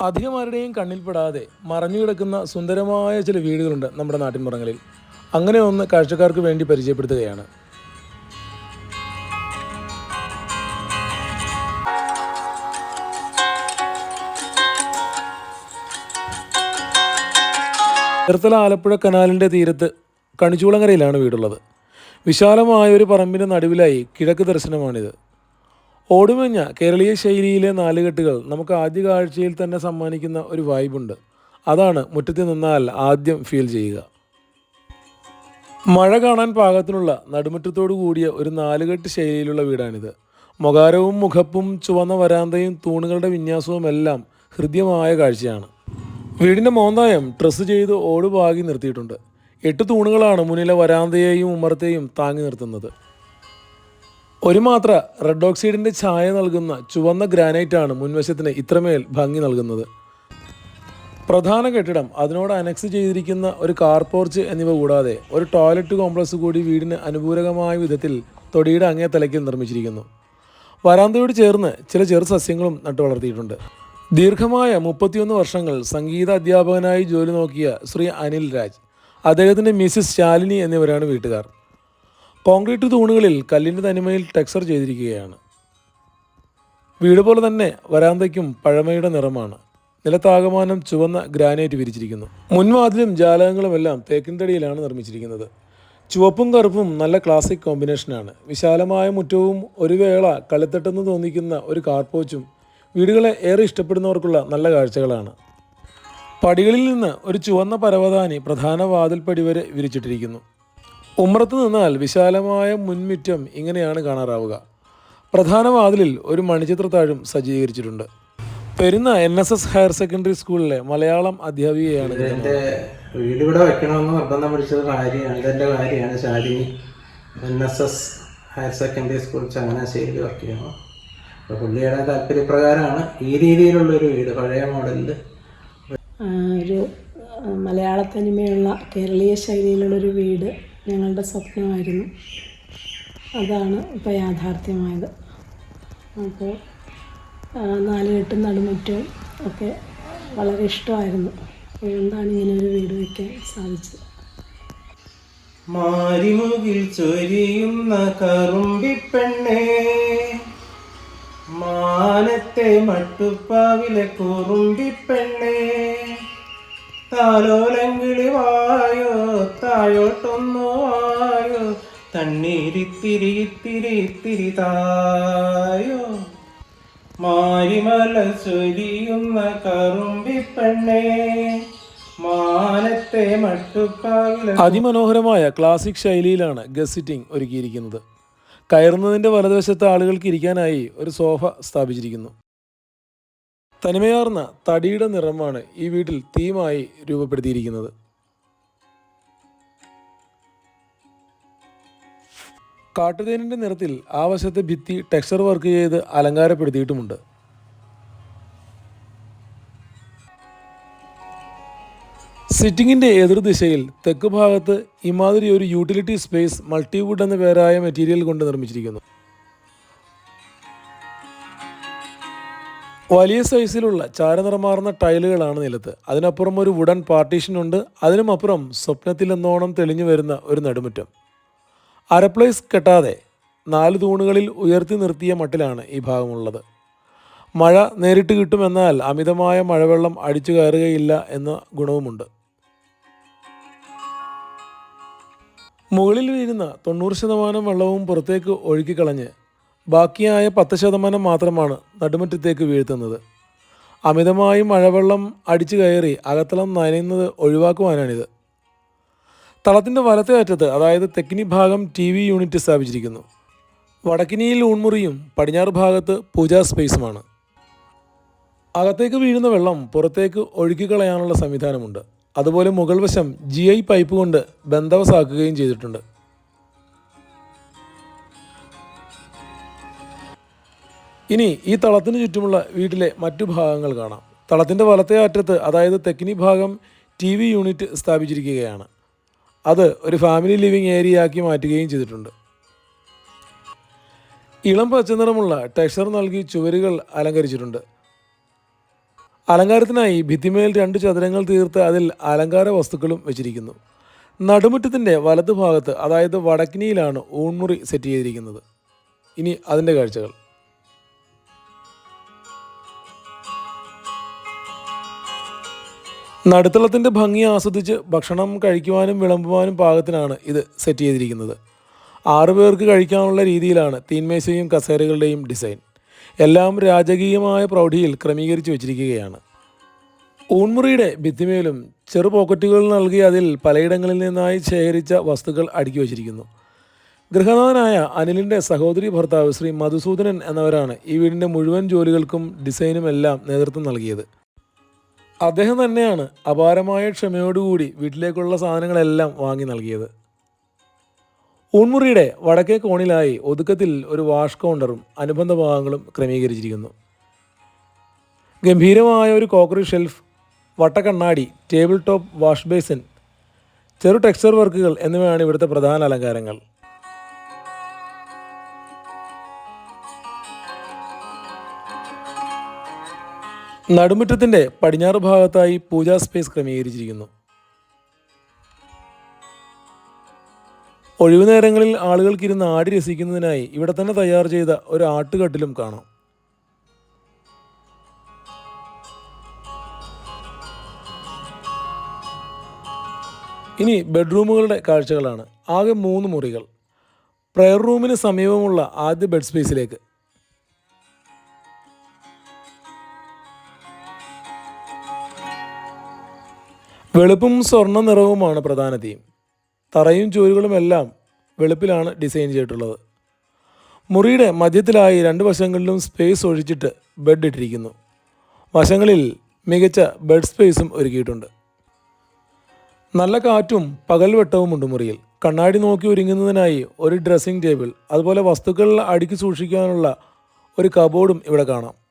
അധികം ആരുടെയും കണ്ണിൽപ്പെടാതെ മറഞ്ഞു കിടക്കുന്ന സുന്ദരമായ ചില വീടുകളുണ്ട് നമ്മുടെ നാട്ടിൻപുറങ്ങളിൽ. അങ്ങനെ ഒന്ന് കാഴ്ചക്കാർക്ക് വേണ്ടി പരിചയപ്പെടുത്തുകയാണ്. ചേർത്തല ആലപ്പുഴ കനാലിന്റെ തീരത്ത് കണിച്ചൂളങ്ങരയിലാണ് വീടുള്ളത്. വിശാലമായ ഒരു പറമ്പിന്റെ നടുവിലായി കിഴക്ക് ദർശനമാണിത്. ഓടുമഞ്ഞ കേരളീയ ശൈലിയിലെ നാലുകെട്ടുകൾ നമുക്ക് ആദ്യ കാഴ്ചയിൽ തന്നെ സമ്മാനിക്കുന്ന ഒരു വൈബുണ്ട് അതാണ് മുറ്റത്ത് നിന്നാൽ ആദ്യം ഫീൽ ചെയ്യുക. മഴ കാണാൻ പാകത്തിനുള്ള നടുമുറ്റത്തോടു കൂടിയ ഒരു നാലുകെട്ട് ശൈലിയിലുള്ള വീടാണിത്. മുഖാരവും മുഖപ്പും ചുവന്ന വരാന്തയും തൂണുകളുടെ വിന്യാസവും എല്ലാം ഹൃദ്യമായ കാഴ്ചയാണ്. വീടിന്റെ മോന്തായം ഡ്രസ്സ് ചെയ്ത് ഓടുപാകി നിർത്തിയിട്ടുണ്ട്. എട്ട് തൂണുകളാണ് മുന്നിലെ വരാന്തയെയും ഉമ്മറത്തെയും താങ്ങി നിർത്തുന്നത്. ഒരു മാത്ര റെഡ് ഓക്സൈഡിന്റെ ഛായ നൽകുന്ന ചുവന്ന ഗ്രാനൈറ്റാണ് മുൻവശത്തിന് ഇത്രമേൽ ഭംഗി നൽകുന്നത്. പ്രധാന കെട്ടിടം അതിനോട് അനക്സ് ചെയ്തിരിക്കുന്ന ഒരു കാർ പോർച്ച് എന്നിവ കൂടാതെ ഒരു ടോയ്ലറ്റ് കോംപ്ലക്സ് കൂടി വീടിന് അനുകൂലകമായ വിധത്തിൽ തൊടിയുടെ അങ്ങേ തലയ്ക്ക് നിർമ്മിച്ചിരിക്കുന്നു. വരാന്തയോട് ചേർന്ന് ചില ചെറു സസ്യങ്ങളും നട്ടു വളർത്തിയിട്ടുണ്ട്. ദീർഘമായ മുപ്പത്തിയൊന്ന് വർഷങ്ങൾ സംഗീത അധ്യാപകനായി ജോലി നോക്കിയ ശ്രീ അനിൽ രാജ് അദ്ദേഹത്തിന്റെ മിസ്സിസ് ശാലിനി എന്നിവരാണ് വീട്ടുകാർ. കോൺക്രീറ്റ് തൂണുകളിൽ കല്ലിന്റെ തനിമയിൽ ടെക്സ്ചർ ചെയ്തിരിക്കുകയാണ്. വീട് പോലെ തന്നെ വരാന്തയ്ക്കും പഴമയുടെ നിറമാണ്. നിലത്താകമാനം ചുവന്ന ഗ്രാനൈറ്റ് വിരിച്ചിരിക്കുന്നു. മുൻവാതിലും ജാലകങ്ങളും എല്ലാം തേക്കിൻ തടിയിലാണ് നിർമ്മിച്ചിരിക്കുന്നത്. ചുവപ്പും കറുപ്പും നല്ല ക്ലാസിക് കോമ്പിനേഷനാണ് വിശാലമായ മുറ്റവും ഒരു വേള കളിത്തട്ടെന്ന് തോന്നിക്കുന്ന ഒരു കാർപ്പോച്ചും വീടുകളെ ഏറെ ഇഷ്ടപ്പെടുന്നവർക്കുള്ള നല്ല കാഴ്ചകളാണ്. പടികളിൽ നിന്ന് ഒരു ചുവന്ന പരവതാനി പ്രധാന വാതിൽപ്പടി വരെ വിരിച്ചിട്ടിരിക്കുന്നു. ഉമ്മറത്ത് നിന്നാൽ വിശാലമായ മുൻമുറ്റം ഇങ്ങനെയാണ് കാണാറാവുക. പ്രധാന വാതിലിൽ ഒരു മണിച്ചിത്രത്താഴും സജ്ജീകരിച്ചിട്ടുണ്ട്. Perunna N S S higher secondary സ്കൂളിലെ മലയാളം അധ്യാപികയാണ് എന്റെ വീട് ഇവിടെ വെക്കണമെന്ന് നിർബന്ധം പിടിച്ചത് കാര്യമാണ് ഇതെന്റെ കാര്യമാണ്. Shalini N S S higher secondary school ചങ്ങനാശ്ശേരിയിൽ വർക്ക് ചെയ്യണം അപ്പോൾ പുള്ളിയുടെ താല്പര്യപ്രകാരമാണ് ഈ രീതിയിലുള്ളൊരു വീട് പഴയ മോഡലിൽ ഒരു മലയാളത്തനിമയുള്ള മലയാള തനിമയുള്ള കേരളീയ ശൈലിയിലുള്ളൊരു വീട്. ഞങ്ങളുടെ സ്വപ്നമായിരുന്നു. അതാണ് ഇപ്പോൾ യാഥാർത്ഥ്യമായത്. അപ്പോൾ നാല് കെട്ടും നടുമുറ്റവും ഒക്കെ വളരെ ഇഷ്ടമായിരുന്നു. അതുകൊണ്ടാണ് ഇങ്ങനെ ഒരു വീട് വയ്ക്കാൻ സാധിച്ചത്? മാരിമുകിൽ ചൊരിയുന്ന കറുമ്പിപ്പെണ്ണേ മാനത്തെ മട്ടുപ്പാവിലെ കുറുമ്പിപ്പെണ്ണേ താലോലങ്കിളി വായോ തായോട്ടൊന്നു വായോ തണ്ണീരിത്തിരി തായോ? മാരിമല ചൊരിയുന്ന കറുമ്പിപ്പെണ്ണേ മാനത്തെ മട്ടുപ്പാവിലെ അതിമനോഹരമായ ക്ലാസിക് ശൈലിയിലാണ് ഗസിറ്റിംഗ് സിറ്റിംഗ് ഒരുക്കിയിരിക്കുന്നത്. കയറുന്നതിന്റെ വലതുവശത്ത് ആളുകൾക്ക് ഇരിക്കാനായി ഒരു സോഫ സ്ഥാപിച്ചിരിക്കുന്നു. തനിമയാർന്ന തടിയുടെ നിറമാണ് ഈ വീട്ടിൽ തീമായി രൂപപ്പെടുത്തിയിരിക്കുന്നത്. കാട്ടുതേനിന്റെ നിറത്തിൽ ആ വശത്തെ ഭിത്തി ടെക്സ്ചർ വർക്ക് ചെയ്ത് അലങ്കാരപ്പെടുത്തിയിട്ടുമുണ്ട്. സിറ്റിങ്ങിന്റെ എതിർദിശയിൽ തെക്ക് ഭാഗത്ത് ഇമാതിരി ഒരു യൂട്ടിലിറ്റി സ്പേസ് മൾട്ടിവുഡ് എന്ന പേരായ മെറ്റീരിയൽ കൊണ്ട് നിർമ്മിച്ചിരിക്കുന്നു. വലിയ സൈസിലുള്ള ചാരനിറമാർന്ന ടൈലുകളാണ് നിലത്ത്. അതിനപ്പുറം ഒരു വുഡൻ പാർട്ടീഷൻ ഉണ്ട്. അതിനുമപ്പുറം സ്വപ്നത്തിലെന്നോണം തെളിഞ്ഞു വരുന്ന ഒരു നടുമുറ്റം. അരപ്ലേസ് കെട്ടാതെ നാല് തൂണുകളിൽ ഉയർത്തി നിർത്തിയ മട്ടിലാണ് ഈ ഭാഗമുള്ളത്. മഴ നേരിട്ട് കിട്ടുമെന്നാൽ അമിതമായ മഴവെള്ളം അടിച്ചു കയറുകയില്ല എന്ന ഗുണവുമുണ്ട്. മുകളിൽ വീഴുന്ന തൊണ്ണൂറ് ശതമാനം വെള്ളവും പുറത്തേക്ക് ഒഴുക്കിക്കളഞ്ഞ് ബാക്കിയായ പത്ത് ശതമാനം മാത്രമാണ് നടുമുറ്റത്തേക്ക് വീഴ്ത്തുന്നത്. അമിതമായി മഴവെള്ളം അടിച്ചു കയറി അകത്തളം നനയുന്നത് ഒഴിവാക്കുവാനാണിത്. തളത്തിന്റെ വലത്തേ അറ്റത്ത് അതായത് തെക്കിനി ഭാഗം ടി വി യൂണിറ്റ് സ്ഥാപിച്ചിരിക്കുന്നു. വടക്കിനിയിൽ ഊൺമുറിയും പടിഞ്ഞാറ് ഭാഗത്ത് പൂജാ സ്പേസുമാണ്. അകത്തേക്ക് വീഴുന്ന വെള്ളം പുറത്തേക്ക് ഒഴുക്കിക്കളയാനുള്ള സംവിധാനമുണ്ട്. അതുപോലെ മുകൾ വശം ജി ഐ പൈപ്പ് കൊണ്ട് ബന്ധവസാക്കുകയും ചെയ്തിട്ടുണ്ട്. ഇനി ഈ തളത്തിന് ചുറ്റുമുള്ള വീട്ടിലെ മറ്റു ഭാഗങ്ങൾ കാണാം. തളത്തിന്റെ വലത്തേ അറ്റത്ത് അതായത് തെക്കിനി ഭാഗം ടി വി യൂണിറ്റ് സ്ഥാപിച്ചിരിക്കുകയാണ്. അത് ഒരു ഫാമിലി ലിവിംഗ് ഏരിയ ആക്കി മാറ്റുകയും ചെയ്തിട്ടുണ്ട്. ഇളം പച്ചനിറമുള്ള ടെക്സ്ചർ നൽകി ചുവരുകൾ അലങ്കരിച്ചിട്ടുണ്ട്. അലങ്കാരത്തിനായി ഭിത്തിമേൽ രണ്ട് ചതുരങ്ങൾ തീർത്ത് അതിൽ അലങ്കാര വസ്തുക്കളും വെച്ചിരിക്കുന്നു. നടുമുറ്റത്തിന്റെ വലതുഭാഗത്ത് അതായത് വടക്കിനിയിലാണ് ഊൺമുറി സെറ്റ് ചെയ്തിരിക്കുന്നത്. ഇനി അതിന്റെ കാഴ്ചകൾ. നടുത്തളത്തിന്റെ ഭംഗി ആസ്വദിച്ച് ഭക്ഷണം കഴിക്കുവാനും വിളമ്പുവാനും പാകത്തിനാണ് ഇത് സെറ്റ് ചെയ്തിരിക്കുന്നത്. ആറു പേർക്ക് കഴിക്കാനുള്ള രീതിയിലാണ് തീന്മേശയും കസേരകളുടെയും ഡിസൈൻ എല്ലാം രാജകീയമായ പ്രൗഢിയിൽ ക്രമീകരിച്ച് വച്ചിരിക്കുകയാണ്. ഊൺമുറിയുടെ ഭിത്തിമേലും ചെറു പോക്കറ്റുകൾ നൽകി അതിൽ പലയിടങ്ങളിൽ നിന്നായി ശേഖരിച്ച വസ്തുക്കൾ അടുക്കി വച്ചിരിക്കുന്നു. ഗൃഹനാഥനായ അനിലിന്റെ സഹോദരി ഭർത്താവ് ശ്രീ മധുസൂദനൻ എന്നവരാണ് ഈ വീടിന്റെ മുഴുവൻ ജോലികൾക്കും ഡിസൈനും എല്ലാം നേതൃത്വം നൽകിയത്. അദ്ദേഹം തന്നെയാണ് അപാരമായ ക്ഷമയോടുകൂടി വീട്ടിലേക്കുള്ള സാധനങ്ങളെല്ലാം വാങ്ങി നൽകിയത്. ഊൺമുറിയുടെ വടക്കേ കോണിലായി ഒതുക്കത്തിൽ ഒരു വാഷ് കൗണ്ടറും അനുബന്ധ ഭാഗങ്ങളും ക്രമീകരിച്ചിരിക്കുന്നു. ഗംഭീരമായ ഒരു കോക്കറി ഷെൽഫ് വട്ടക്കണ്ണാടി ടേബിൾ ടോപ്പ് വാഷ് ബേസിൻ ചെറു ടെക്സ്ചർ വർക്കുകൾ എന്നിവയാണ് ഇവിടുത്തെ പ്രധാന അലങ്കാരങ്ങൾ. നടുമുറ്റത്തിന്റെ പടിഞ്ഞാറ് ഭാഗത്തായി പൂജാ സ്പേസ് ക്രമീകരിച്ചിരിക്കുന്നു. ഒഴിവു നേരങ്ങളിൽ ആളുകൾക്കിരുന്ന് ആടി രസിക്കുന്നതിനായി ഇവിടെ തന്നെ തയ്യാർ ചെയ്ത ഒരു ആട്ടുകട്ടിലും കാണാം. ഇനി ബെഡ്റൂമുകളുടെ കാഴ്ചകളാണ്. ആകെ മൂന്ന് മുറികൾ. പ്രയർ റൂമിന് സമീപമുള്ള ആദ്യ ബെഡ് സ്പേസിലേക്ക്. വെളുപ്പും സ്വർണ നിറവുമാണ് പ്രധാന തീം തറയും ചുവരുകളും എല്ലാം വെളുപ്പിലാണ് ഡിസൈൻ ചെയ്തിട്ടുള്ളത്. മുറിയുടെ മധ്യത്തിലായി രണ്ട് വശങ്ങളിലും സ്പേസ് ഒഴിച്ചിട്ട് ബെഡ് ഇട്ടിരിക്കുന്നു. വശങ്ങളിൽ മികച്ച ബെഡ് സ്പേസും ഒരുക്കിയിട്ടുണ്ട്. നല്ല കാറ്റും പകൽ വെട്ടവുമുണ്ട് മുറിയിൽ. കണ്ണാടി നോക്കി ഒരുങ്ങുന്നതിനായി ഒരു ഡ്രസ്സിംഗ് ടേബിൾ അതുപോലെ വസ്തുക്കൾ അടുക്കി സൂക്ഷിക്കാനുള്ള ഒരു കബോർഡും ഇവിടെ കാണാം.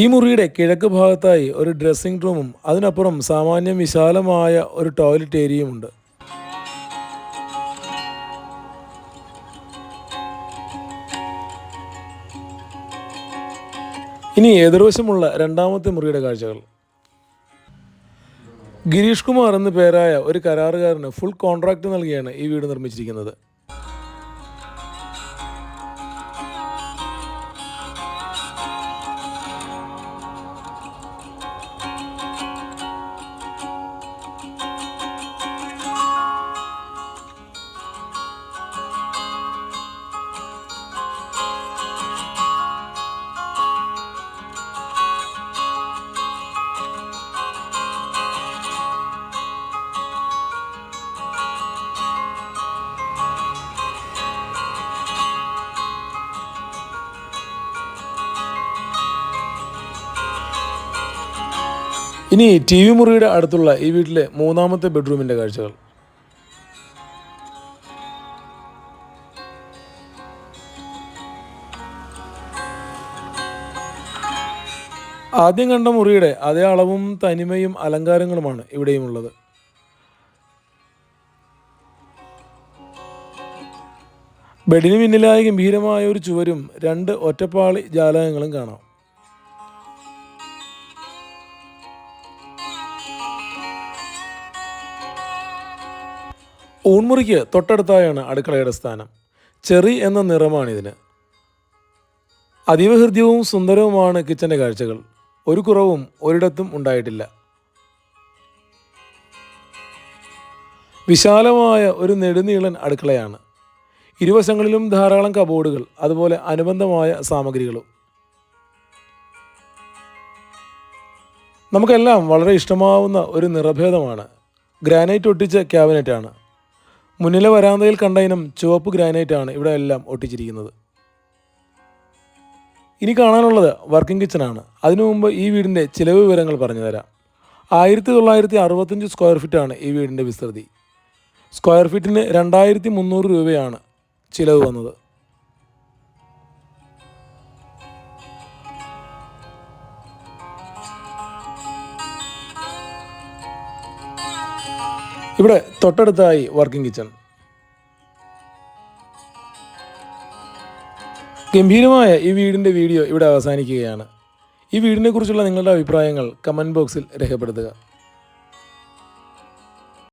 ഈ മുറിയുടെ കിഴക്ക് ഭാഗത്തായി ഒരു ഡ്രസ്സിംഗ് റൂമും അതിനപ്പുറം സാമാന്യം വിശാലമായ ഒരു ടോയ്ലറ്റ് ഏരിയയുമുണ്ട് ഇനി എതിർവശമുള്ള രണ്ടാമത്തെ മുറിയുടെ കാഴ്ചകൾ. ഗിരീഷ് കുമാർ എന്ന പേരായ ഒരു കരാറുകാരന് ഫുൾ കോൺട്രാക്റ്റ് നൽകിയാണ് ഈ വീട് നിർമ്മിച്ചിരിക്കുന്നത്. ഇനി ടി വി മുറിയുടെ അടുത്തുള്ള ഈ വീട്ടിലെ മൂന്നാമത്തെ ബെഡ്റൂമിന്റെ കാഴ്ചകൾ. ആദ്യം കണ്ട മുറിയുടെ അതേ അളവും തനിമയും അലങ്കാരങ്ങളുമാണ് ഇവിടെയും ഉള്ളത് ബെഡിന് പിന്നിലായി ഗംഭീരമായ ഒരു ചുവരും രണ്ട് ഒറ്റപ്പാളി ജാലകങ്ങളും കാണാം. ഊൺമുറിക്ക് തൊട്ടടുത്തായാണ് അടുക്കളയുടെ സ്ഥാനം. ചെറി എന്ന നിറമാണിതിന്. അതീവ ഹൃദ്യവും സുന്ദരവുമാണ് കിച്ചന്റെ കാഴ്ചകൾ. ഒരു കുറവും ഒരിടത്തും ഉണ്ടായിട്ടില്ല. വിശാലമായ ഒരു നെടുനീളൻ അടുക്കളയാണ്. ഇരുവശങ്ങളിലും ധാരാളം കബോർഡുകൾ അതുപോലെ അനുബന്ധമായ സാമഗ്രികളും. നമുക്കെല്ലാം വളരെ ഇഷ്ടമാവുന്ന ഒരു നിറഭേദമാണ്. ഗ്രാനൈറ്റ് ഒട്ടിച്ച ക്യാബിനറ്റാണ്. മുന്നിലെ വരാന്തയിൽ കണ്ട ഇനം ചുവപ്പ് ഗ്രാനൈറ്റ് ആണ് ഇവിടെ എല്ലാം ഒട്ടിച്ചിരിക്കുന്നത്. ഇനി കാണാനുള്ളത് വർക്കിംഗ് കിച്ചണാണ് അതിനു മുമ്പ് ഈ വീടിന്റെ ചിലവ് വിവരങ്ങൾ പറഞ്ഞു തരാം. ആയിരത്തി തൊള്ളായിരത്തി അറുപത്തഞ്ച് സ്ക്വയർ ഫീറ്റാണ് ഈ വീടിന്റെ വിസ്തൃതി. സ്ക്വയർ ഫീറ്റിന് രണ്ടായിരത്തി മുന്നൂറ് രൂപയാണ് ചിലവ് വന്നത്. ഇവിടെ തൊട്ടടുത്തായി വർക്കിംഗ് കിച്ചൺ. ഗംഭീരമായ ഈ വീടിന്റെ വീഡിയോ ഇവിടെ അവസാനിക്കുകയാണ്. ഈ വീടിനെക്കുറിച്ചുള്ള നിങ്ങളുടെ അഭിപ്രായങ്ങൾ കമന്റ് ബോക്സിൽ രേഖപ്പെടുത്തുക.